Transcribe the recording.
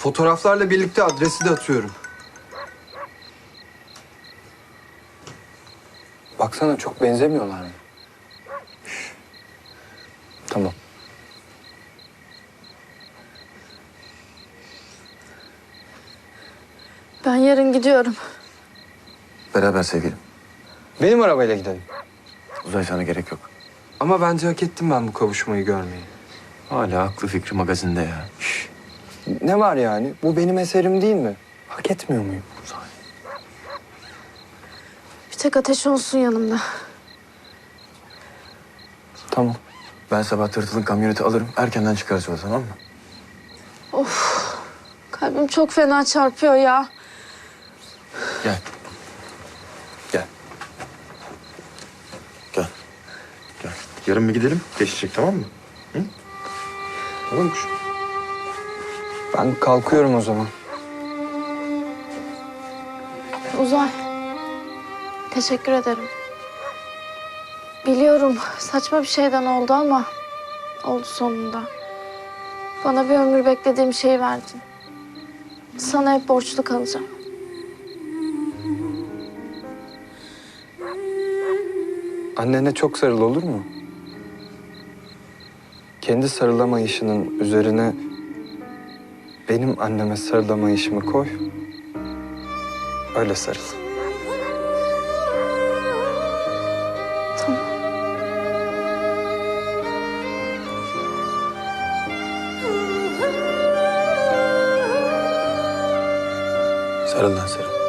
Fotoğraflarla birlikte adresi de atıyorum. Baksana çok benzemiyorlar mı? Tamam. Ben yarın gidiyorum. Beraber sevgilim. Benim arabayla gidelim. Uzay sana gerek yok. Ama bence hak ettim ben bu kavuşmayı görmeyi. Hala aklı fikri magazinde ya. Şş, Ne var yani? Bu benim eserim değil mi? Hak etmiyor muyum? Bir tek ateş olsun yanımda. Tamam. Ben sabah tırtılın kamyoneti alırım. Erkenden çıkarız yola tamam mı? Kalbim çok fena çarpıyor ya. Gel. Gel. Gel. Gel. Yarın bir gidelim. Geçecek tamam mı? Hı? Tamam mı kuşum? Ben kalkıyorum o zaman. Uzay. Teşekkür ederim. Biliyorum saçma bir şeyden oldu ama oldu sonunda. Bana bir ömür beklediğim şeyi verdin. Sana hep borçlu kalacağım. Annene çok sarıl olur mu? Kendi sarılamayışının üzerine benim anneme sarılamayışımı koy. Öyle sarıl. Tamam. Sarıl lan sarıl.